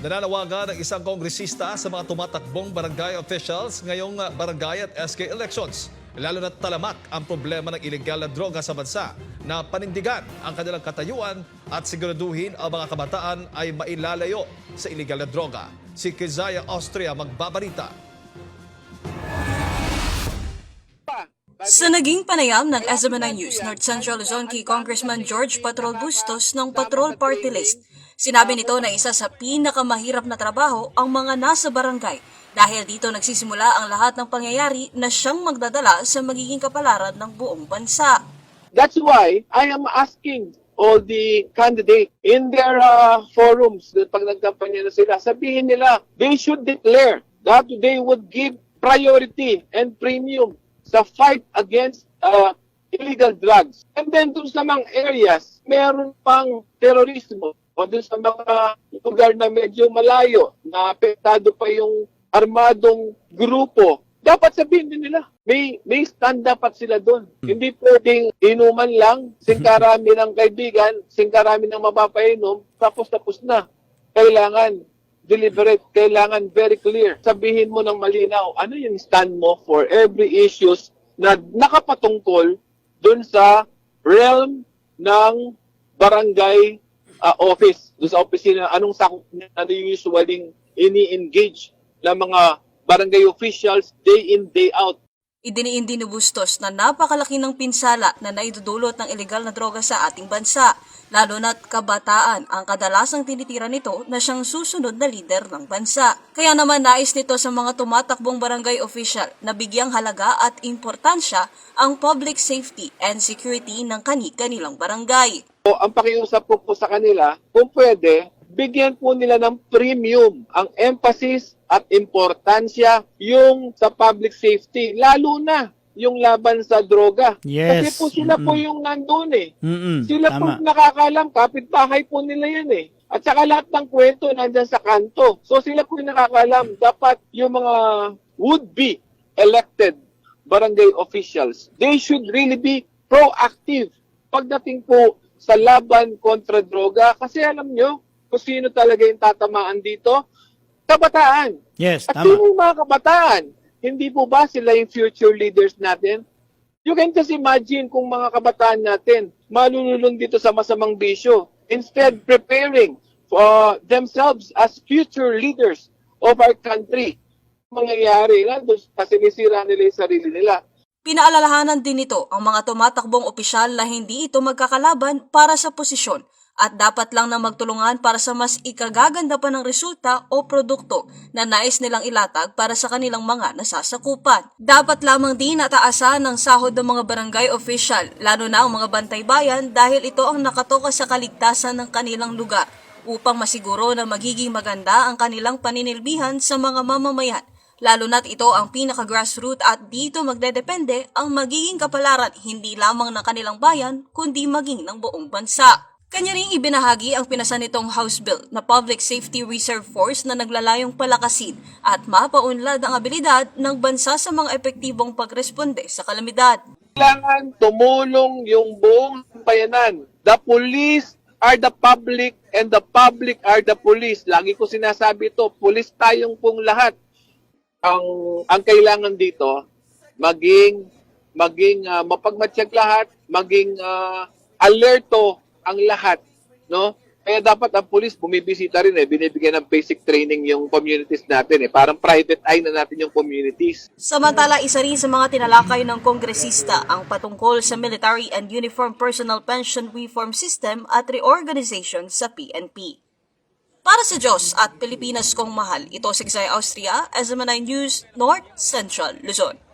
Nananawagan ng isang kongresista sa mga tumatakbong barangay officials ngayong uh, barangay at SK elections. Lalo na talamak ang problema ng ilegal na droga sa bansa na panindigan ang kanilang katayuan at siguraduhin ang mga kabataan ay mailalayo sa ilegal na droga. Si Kizaya Austria magbabarita. Sa naging panayam ng SMNI News, North Central Luzon kay Congressman George Patrol Bustos ng Patrol Party List, sinabi nito na isa sa pinakamahirap na trabaho ang mga nasa barangay dahil dito nagsisimula ang lahat ng pangyayari na siyang magdadala sa magiging kapalaran ng buong bansa. That's why I am asking all the candidates in their uh, forums, pag nagkampanya na sila, sabihin nila, they should declare that they would give priority and premium sa fight against uh, illegal drugs. And then dun sa mga areas, meron pang terorismo o dun sa mga lugar na medyo malayo na apektado pa yung armadong grupo dapat sabihin din nila, may, may stand dapat sila doon. Hindi pwedeng inuman lang, singkarami ng kaibigan, singkarami ng mapapainom, tapos tapos na. Kailangan deliberate, kailangan very clear. Sabihin mo ng malinaw, ano yung stand mo for every issues na nakapatungkol doon sa realm ng barangay uh, office, doon sa opisina, anong sakop niya, ano yung usually ini-engage ng mga barangay officials day in, day out. Idiniin din ni Bustos na napakalaki ng pinsala na naidudulot ng ilegal na droga sa ating bansa, lalo na't kabataan ang kadalasang tinitira nito na siyang susunod na lider ng bansa. Kaya naman nais nito sa mga tumatakbong barangay official na bigyang halaga at importansya ang public safety and security ng kani-kanilang barangay. So, ang pakiusap po po sa kanila, kung pwede, bigyan po nila ng premium ang emphasis at importansya yung sa public safety, lalo na yung laban sa droga. Kasi Yes. po sila po Mm-mm. yung nandun eh. Mm-mm. Sila po Tama. nakakalam, kapitbahay po nila yan eh. At saka lahat ng kwento nandyan sa kanto. So sila po yung nakakalam. Dapat yung mga would-be elected barangay officials, they should really be proactive pagdating po sa laban kontra droga. Kasi alam nyo, kung sino talaga yung tatamaan dito, kabataan. Yes, At tama. sino yung mga kabataan? Hindi po ba sila yung future leaders natin? You can just imagine kung mga kabataan natin malululong dito sa masamang bisyo. Instead, preparing for themselves as future leaders of our country. Mangyayari na doon kasi sinisira nila yung sarili nila. Pinaalalahanan din nito ang mga tumatakbong opisyal na hindi ito magkakalaban para sa posisyon at dapat lang na magtulungan para sa mas ikagaganda pa ng resulta o produkto na nais nilang ilatag para sa kanilang mga nasasakupan. Dapat lamang din nataasan ng sahod ng mga barangay official, lalo na ang mga bantay bayan dahil ito ang nakatoka sa kaligtasan ng kanilang lugar upang masiguro na magiging maganda ang kanilang paninilbihan sa mga mamamayan lalo na't ito ang pinaka-grassroot at dito magdedepende ang magiging kapalaran hindi lamang ng kanilang bayan kundi maging ng buong bansa. Kanya ring ibinahagi ang pinasan nitong House Bill na Public Safety Reserve Force na naglalayong palakasin at mapaunlad ang abilidad ng bansa sa mga epektibong pagresponde sa kalamidad. Kailangan tumulong yung buong bayanan. The police are the public and the public are the police. Lagi ko sinasabi ito, police tayong pong lahat. Ang ang kailangan dito maging maging uh, mapagmatsyag lahat, maging ah, alerto ang lahat, no? Kaya dapat ang police bumibisita rin eh, binibigyan ng basic training yung communities natin eh. Parang private eye na natin yung communities. Samantala, isa rin sa mga tinalakay ng kongresista ang patungkol sa Military and Uniform Personnel Pension Reform System at reorganization sa PNP. Para sa Diyos at Pilipinas kong mahal, ito si Xay Austria, SMNI News, North Central, Luzon.